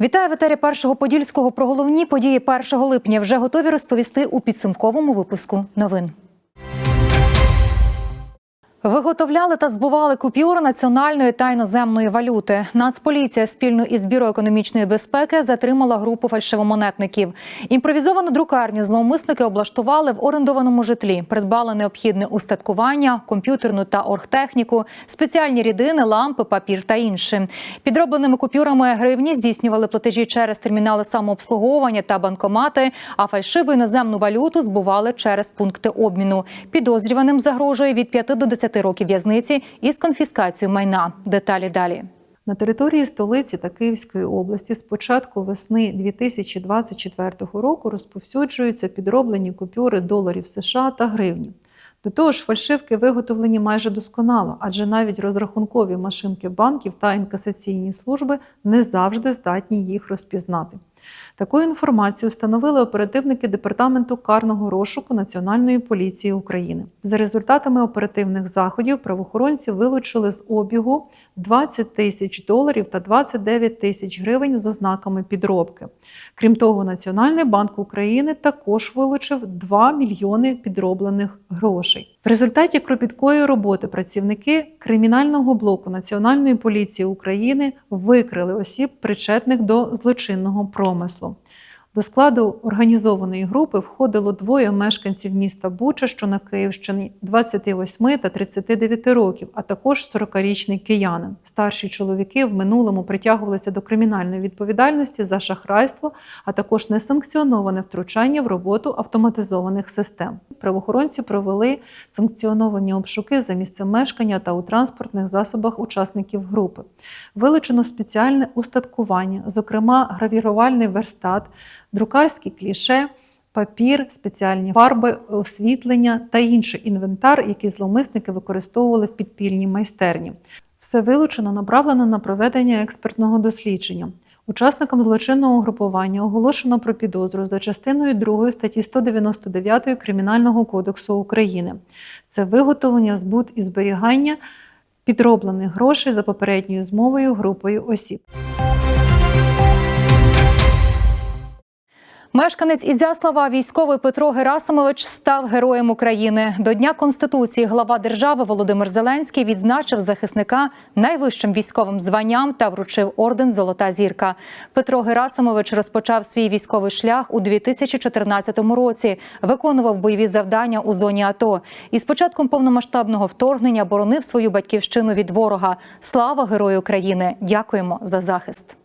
Вітаю в етері першого подільського про головні події 1 липня. Вже готові розповісти у підсумковому випуску новин. Виготовляли та збували купюри національної та іноземної валюти. Нацполіція спільно із бюро економічної безпеки затримала групу фальшивомонетників. Імпровізовану друкарню зловмисники облаштували в орендованому житлі, придбали необхідне устаткування, комп'ютерну та оргтехніку, спеціальні рідини, лампи, папір та інше. Підробленими купюрами гривні здійснювали платежі через термінали самообслуговування та банкомати, а фальшиву іноземну валюту збували через пункти обміну. Підозрюваним загрожує від 5 до 10 років в'язниці із конфіскацією майна. Деталі далі. На території столиці та Київської області з початку весни 2024 року розповсюджуються підроблені купюри доларів США та гривні. До того ж, фальшивки виготовлені майже досконало, адже навіть розрахункові машинки банків та інкасаційні служби не завжди здатні їх розпізнати. Таку інформацію встановили оперативники департаменту карного розшуку Національної поліції України. За результатами оперативних заходів правоохоронці вилучили з обігу 20 тисяч доларів та 29 тисяч гривень з ознаками підробки. Крім того, Національний банк України також вилучив 2 мільйони підроблених грошей. В результаті кропіткої роботи працівники кримінального блоку Національної поліції України викрили осіб, причетних до злочинного промислу. До складу організованої групи входило двоє мешканців міста Буча, що на Київщині 28 та 39 років, а також 40-річний киянин. Старші чоловіки в минулому притягувалися до кримінальної відповідальності за шахрайство, а також несанкціоноване втручання в роботу автоматизованих систем. Правоохоронці провели санкціоновані обшуки за місцем мешкання та у транспортних засобах учасників групи. Вилучено спеціальне устаткування, зокрема гравірувальний верстат, друкарські кліше, папір, спеціальні фарби, освітлення та інший інвентар, який зловмисники використовували в підпільній майстерні. Все вилучено направлено на проведення експертного дослідження. Учасникам злочинного угрупування оголошено про підозру за частиною 2 статті 199 Кримінального кодексу України. Це виготовлення, збут і зберігання підроблених грошей за попередньою змовою групою осіб. Мешканець Ізяслава, військовий Петро Герасимович, став героєм України. До Дня Конституції глава держави Володимир Зеленський відзначив захисника найвищим військовим званням та вручив орден Золота зірка. Петро Герасимович розпочав свій військовий шлях у 2014 році. Виконував бойові завдання у зоні АТО. І з початком повномасштабного вторгнення боронив свою батьківщину від ворога. Слава Герою України! Дякуємо за захист.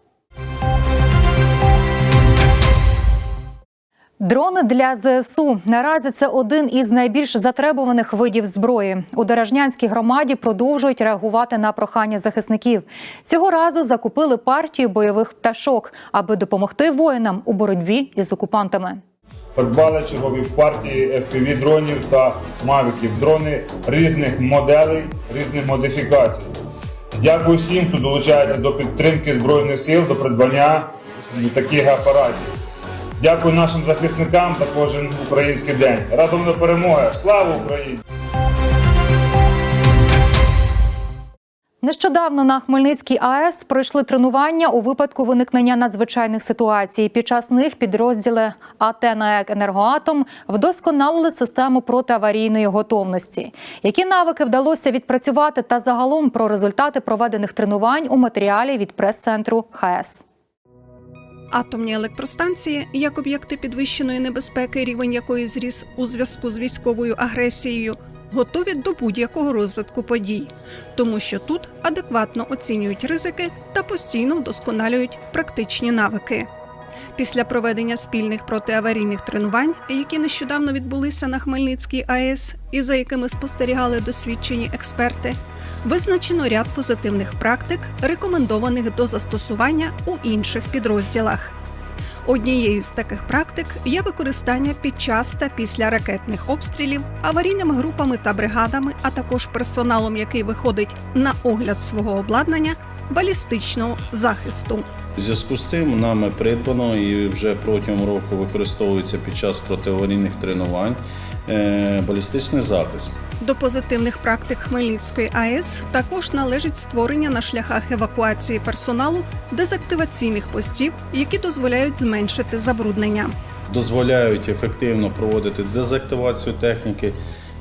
Дрони для ЗСУ наразі це один із найбільш затребуваних видів зброї. У Дорожнянській громаді продовжують реагувати на прохання захисників. Цього разу закупили партію бойових пташок, аби допомогти воїнам у боротьбі із окупантами. Придбали чергові партії FPV дронів та мавіків. Дрони різних моделей, різних модифікацій. Дякую всім, хто долучається до підтримки Збройних сил, до придбання таких апаратів. Дякую нашим захисникам та кожен український день. Радом до перемоги! Слава Україні! Нещодавно на Хмельницькій АЕС пройшли тренування у випадку виникнення надзвичайних ситуацій. Під час них підрозділи АТ «НАЕК Енергоатом вдосконалили систему протиаварійної готовності. Які навики вдалося відпрацювати та загалом про результати проведених тренувань у матеріалі від прес-центру ХАЕС. Атомні електростанції як об'єкти підвищеної небезпеки, рівень якої зріс у зв'язку з військовою агресією, готові до будь-якого розвитку подій, тому що тут адекватно оцінюють ризики та постійно вдосконалюють практичні навики. Після проведення спільних протиаварійних тренувань, які нещодавно відбулися на Хмельницькій АЕС, і за якими спостерігали досвідчені експерти, визначено ряд позитивних практик, рекомендованих до застосування у інших підрозділах. Однією з таких практик є використання під час та після ракетних обстрілів аварійними групами та бригадами, а також персоналом, який виходить на огляд свого обладнання балістичного захисту. У зв'язку з цим нами придбано і вже протягом року використовується під час протиаварійних тренувань е, балістичний захист. До позитивних практик Хмельницької АЕС також належить створення на шляхах евакуації персоналу дезактиваційних постів, які дозволяють зменшити забруднення. дозволяють ефективно проводити дезактивацію техніки,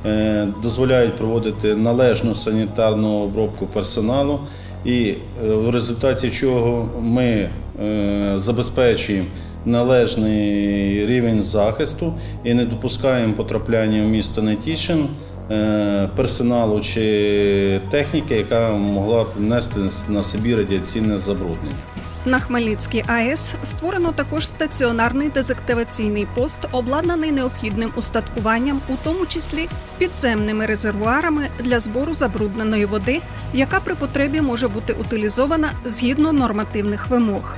е, дозволяють проводити належну санітарну обробку персоналу, і е, в результаті чого ми е, забезпечуємо належний рівень захисту і не допускаємо потрапляння в місто Нетішин е, персоналу чи техніки, яка могла б нести на собі радіаційне забруднення. На Хмельницькій АЕС створено також стаціонарний дезактиваційний пост, обладнаний необхідним устаткуванням, у тому числі підземними резервуарами для збору забрудненої води, яка при потребі може бути утилізована згідно нормативних вимог.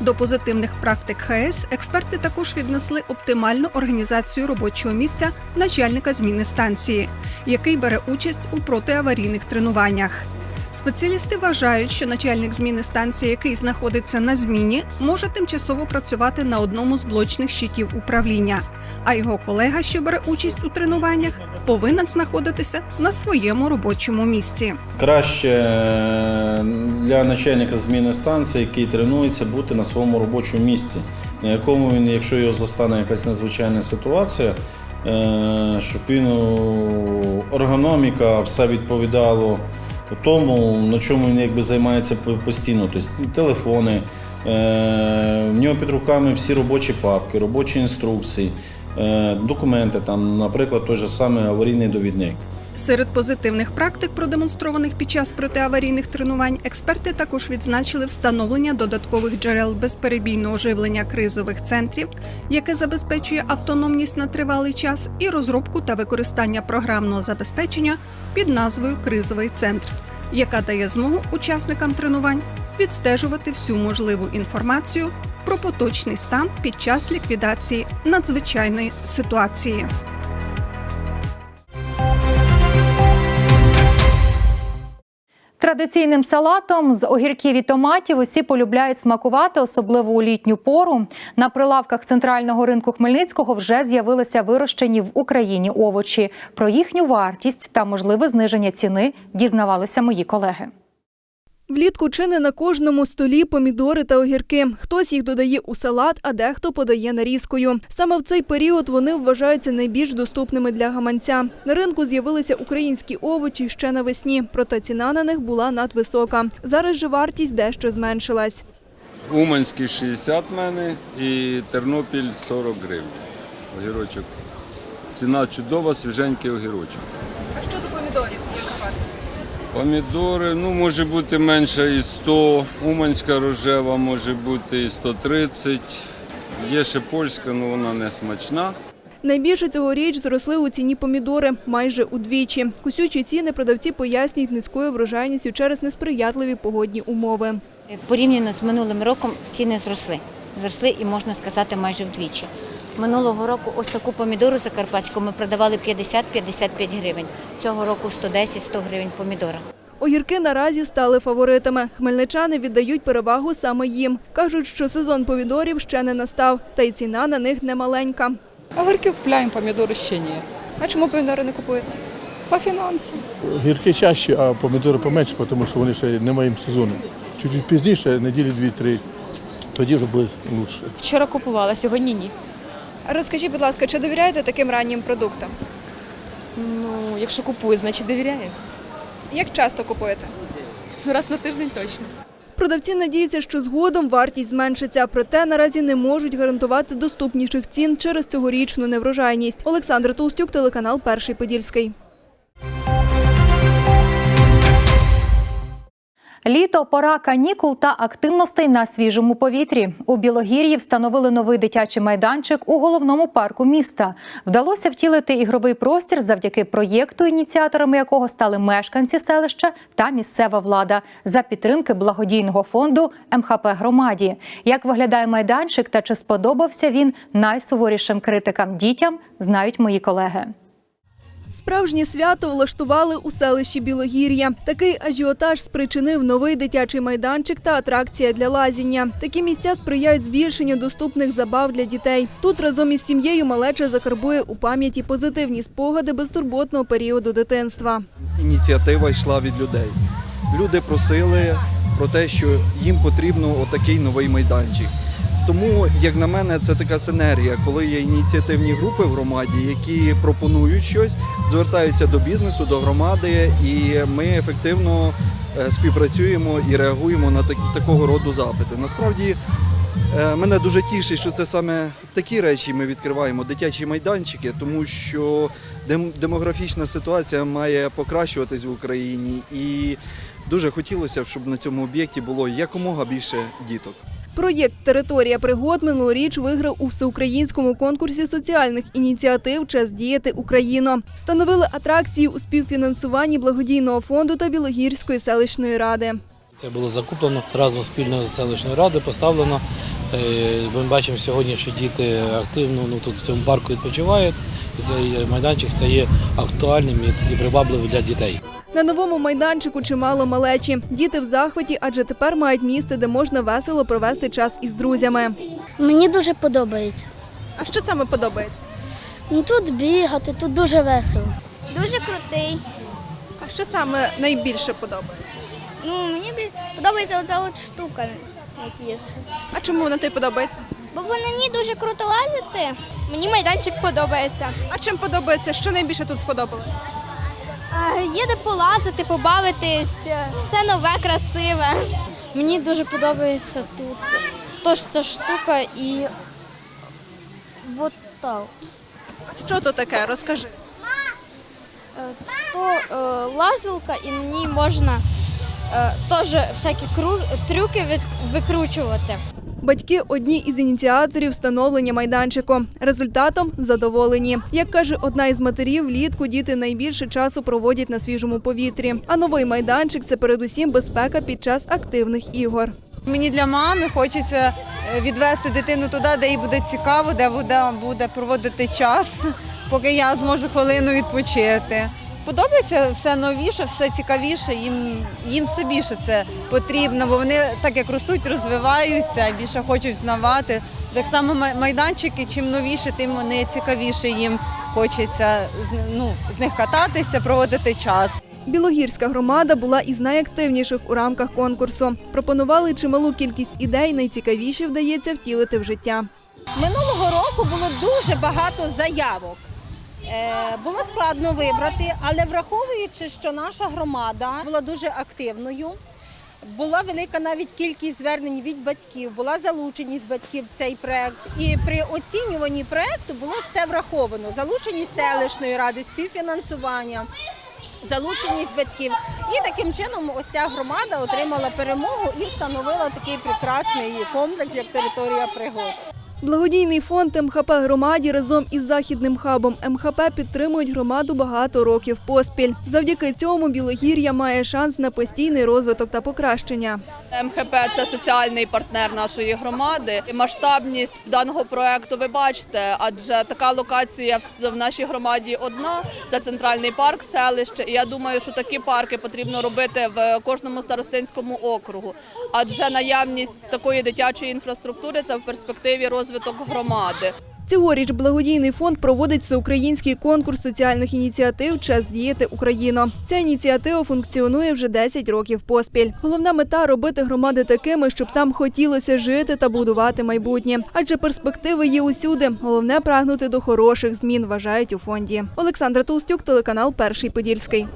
До позитивних практик ХАЕС експерти також віднесли оптимальну організацію робочого місця начальника зміни станції, який бере участь у протиаварійних тренуваннях. Спеціалісти вважають, що начальник зміни станції, який знаходиться на зміні, може тимчасово працювати на одному з блочних щитів управління, а його колега, що бере участь у тренуваннях, повинен знаходитися на своєму робочому місці. Краще е, для начальника зміни станції, який тренується, бути на своєму робочому місці, на якому він, якщо його застане якась надзвичайна ситуація, е, щоб він ергономіка все відповідало тому, на чому він якби займається постійно. Тобто телефони, е, в нього під руками всі робочі папки, робочі інструкції, е, документи, там, наприклад, той же самий аварійний довідник. Серед позитивних практик, продемонстрованих під час протиаварійних тренувань, експерти також відзначили встановлення додаткових джерел безперебійного живлення кризових центрів, яке забезпечує автономність на тривалий час, і розробку та використання програмного забезпечення під назвою Кризовий центр, яка дає змогу учасникам тренувань відстежувати всю можливу інформацію про поточний стан під час ліквідації надзвичайної ситуації. Традиційним салатом з огірків і томатів усі полюбляють смакувати, особливо у літню пору. На прилавках центрального ринку Хмельницького вже з'явилися вирощені в Україні овочі. Про їхню вартість та можливе зниження ціни дізнавалися мої колеги. Влітку чи не на кожному столі помідори та огірки. Хтось їх додає у салат, а дехто подає нарізкою. Саме в цей період вони вважаються найбільш доступними для гаманця. На ринку з'явилися українські овочі ще навесні, проте ціна на них була надвисока. Зараз же вартість дещо зменшилась. Уманський 60 в мене і Тернопіль 40 гривень. Огірочок. Ціна чудова, свіженький огірочок. А щодо помідорів, яка вартість? Помідори, ну, може бути менше і 100, Уманська рожева може бути і 130. Є ще польська, але вона не смачна. Найбільше цьогоріч зросли у ціні помідори майже удвічі. Кусючі ціни продавці пояснюють низькою врожайністю через несприятливі погодні умови. Порівняно з минулим роком ціни зросли. Зросли і можна сказати майже вдвічі. Минулого року ось таку помідору закарпатську ми продавали 50-55 гривень. Цього року 110-100 гривень помідора. Огірки наразі стали фаворитами. Хмельничани віддають перевагу саме їм. Кажуть, що сезон помідорів ще не настав, та й ціна на них немаленька. Огірки купуємо, помідори ще ні. А чому помідори не купуєте? По фінансам. Гірки чаще, а помідори поменше, тому що вони ще немає їм сезону. Чуть пізніше, неділі дві-три, тоді вже буде краще. Вчора купувала, сьогодні ні. Розкажіть, будь ласка, чи довіряєте таким раннім продуктам? Ну, якщо купую, значить довіряю. Як часто купуєте? Раз на тиждень точно. Продавці надіються, що згодом вартість зменшиться, проте наразі не можуть гарантувати доступніших цін через цьогорічну неврожайність. Олександр Толстюк, телеканал Перший Подільський. Літо, пора канікул та активностей на свіжому повітрі. У Білогір'ї встановили новий дитячий майданчик у головному парку міста. Вдалося втілити ігровий простір завдяки проєкту, ініціаторами якого стали мешканці селища та місцева влада за підтримки благодійного фонду МХП громаді. Як виглядає майданчик та чи сподобався він найсуворішим критикам дітям, знають мої колеги. Справжнє свято влаштували у селищі Білогір'я. Такий ажіотаж спричинив новий дитячий майданчик та атракція для лазіння. Такі місця сприяють збільшенню доступних забав для дітей. Тут разом із сім'єю малеча закарбує у пам'яті позитивні спогади безтурботного періоду дитинства. ініціатива йшла від людей. Люди просили про те, що їм потрібно отакий новий майданчик. Тому, як на мене, це така синергія, коли є ініціативні групи в громаді, які пропонують щось, звертаються до бізнесу, до громади, і ми ефективно е, співпрацюємо і реагуємо на так- такого роду запити. Насправді Е, Мене дуже тішить, що це саме такі речі ми відкриваємо, дитячі майданчики, тому що демографічна ситуація має покращуватись в Україні, і дуже хотілося б, щоб на цьому об'єкті було якомога більше діток. Проєкт Територія пригод минулоріч виграв у всеукраїнському конкурсі соціальних ініціатив Час діяти Україно. Встановили атракції у співфінансуванні благодійного фонду та Білогірської селищної ради. Це було закуплено разом спільно з селищною радою, поставлено. Е, Ми бачимо сьогодні, що діти активно ну, тут в цьому парку відпочивають, і цей майданчик стає актуальним і такий привабливий для дітей. На новому майданчику чимало малечі. Діти в захваті, адже тепер мають місце, де можна весело провести час із друзями. Мені дуже подобається. А що саме подобається? Ну тут бігати, тут дуже весело. Дуже крутий. А що саме найбільше подобається? Ну, мені подобається оця от штука. А чому вона тобі подобається? Бо на ній дуже круто лазити. Мені майданчик подобається. А чим подобається? Що найбільше тут сподобалося? А, є де полазити, побавитись, все нове, красиве. Мені дуже подобається тут. Тож ця штука і от так. що то таке? Розкажи. То е, лазилка і на ній можна е, теж всякі трюки від, викручувати. Батьки одні із ініціаторів встановлення майданчику. Результатом задоволені. Як каже одна із матерів, влітку діти найбільше часу проводять на свіжому повітрі. А новий майданчик це передусім безпека під час активних ігор. Мені для мами хочеться е, відвести дитину туди, де їй буде цікаво, де буде, буде проводити час, поки я зможу хвилину відпочити. Подобається все новіше, все цікавіше. Їм, їм все більше це потрібно, бо вони так як ростуть, розвиваються, більше хочуть знавати. Так само майданчики, чим новіше, тим вони цікавіше їм хочеться з- ну, з них кататися, проводити час. Білогірська громада була із найактивніших у рамках конкурсу. Пропонували чималу кількість ідей, найцікавіші вдається втілити в життя. Минулого року було дуже багато заявок. Е, Було складно вибрати, але враховуючи, що наша громада була дуже активною, була велика навіть кількість звернень від батьків, була залученість батьків в цей проект. І при оцінюванні проекту було все враховано: залученість селищної ради, співфінансування. Залученість батьків, і таким чином ось ця громада отримала перемогу і встановила такий прекрасний комплекс, як територія пригод. Благодійний фонд МХП громаді разом із західним хабом МХП підтримують громаду багато років поспіль. Завдяки цьому Білогір'я має шанс на постійний розвиток та покращення. МХП це соціальний партнер нашої громади. І масштабність даного проекту ви бачите, адже така локація в- нашій громаді одна це центральний парк, селище. І я думаю, що такі парки потрібно робити в кожному старостинському округу. Адже наявність такої дитячої інфраструктури це в перспективі розвиток громади. Цьогоріч благодійний фонд проводить всеукраїнський конкурс соціальних ініціатив Час діяти Україно. Ця ініціатива функціонує вже 10 років поспіль. Головна мета робити громади такими, щоб там хотілося жити та будувати майбутнє. Адже перспективи є усюди. Головне прагнути до хороших змін, вважають у фонді. Олександра Толстюк, телеканал Перший Подільський.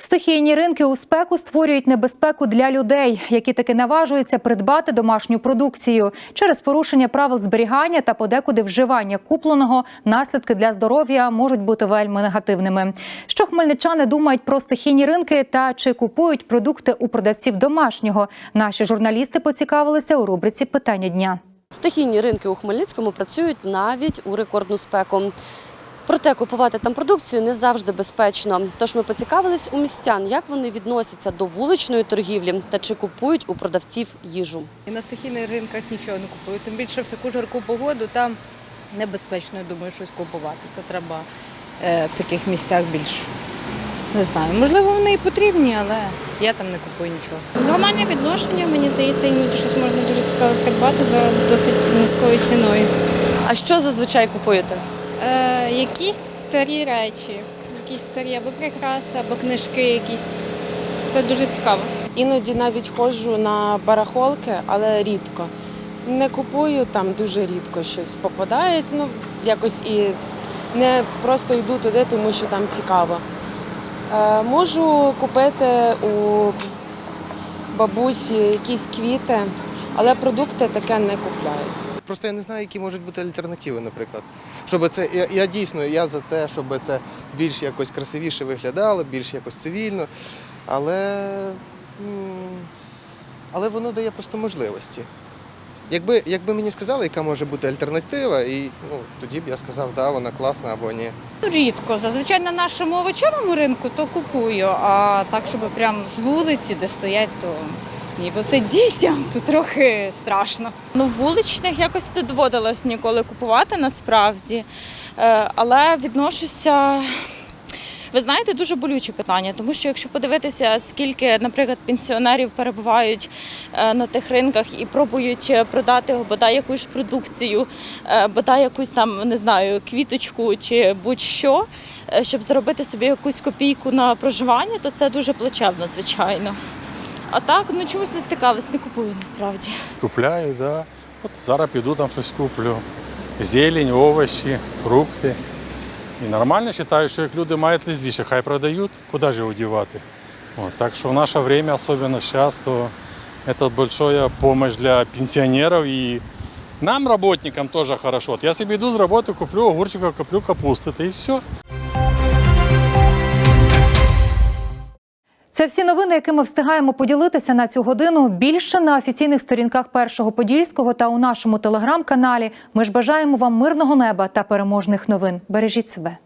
Стихійні ринки у спеку створюють небезпеку для людей, які таки наважуються придбати домашню продукцію. Через порушення правил зберігання та подекуди вживання купленого наслідки для здоров'я можуть бути вельми негативними. Що хмельничани думають про стихійні ринки та чи купують продукти у продавців домашнього? Наші журналісти поцікавилися у рубриці Питання дня. Стихійні ринки у Хмельницькому працюють навіть у рекордну спеку. Проте купувати там продукцію не завжди безпечно. Тож ми поцікавились у містян, як вони відносяться до вуличної торгівлі та чи купують у продавців їжу. І на стихійних ринках нічого не купую. Тим більше в таку жарку погоду там небезпечно, я думаю, щось купувати. Це треба е, в таких місцях більш. Не знаю, можливо, вони і потрібні, але я там не купую нічого. Нормальне відношення, мені здається, іноді щось можна дуже цікаве придбати за досить низькою ціною. А що зазвичай купуєте? Е, якісь старі речі, якісь старі або прикраси, або книжки якісь. Це дуже цікаво. Іноді навіть ходжу на барахолки, але рідко. Не купую, там дуже рідко щось попадається. Ну, якось і не просто йду туди, тому що там цікаво. Е, можу купити у бабусі якісь квіти, але продукти таке не купляю. Просто я не знаю, які можуть бути альтернативи, наприклад. Щоб це я, я дійсно я за те, щоб це більш якось красивіше виглядало, більш якось цивільно. Але, але воно дає просто можливості. Якби, якби мені сказали, яка може бути альтернатива, і ну, тоді б я сказав, да, вона класна або ні. Рідко. Зазвичай на нашому овочевому ринку то купую, а так, щоб прям з вулиці, де стоять, то ні, бо це дітям, то трохи страшно. Ну, вуличних якось не доводилось ніколи купувати насправді. Е, Але відношуся. Ви знаєте, дуже болюче питання, тому що якщо подивитися, скільки, наприклад, пенсіонерів перебувають е, на тих ринках і пробують продати бодай якусь продукцію, е, бодай якусь там не знаю, квіточку чи будь-що, щоб заробити собі якусь копійку на проживання, то це дуже плачевно, звичайно. А так, ну чомусь не стикалась, не купую насправді. Купляю, да. От зараз піду там щось куплю. Зелень, овочі, фрукти. І нормально вважаю, що як люди мають лізліше, хай продають, куди ж його дівати. От, так що в наше время, особенно зараз, то это большая помощь для пенсионеров и нам, работникам, тоже хорошо. Вот я себе иду с работы, куплю огурчиков, куплю капусты, да и все. Це всі новини, якими встигаємо поділитися на цю годину. Більше на офіційних сторінках першого подільського та у нашому телеграм-каналі. Ми ж бажаємо вам мирного неба та переможних новин. Бережіть себе.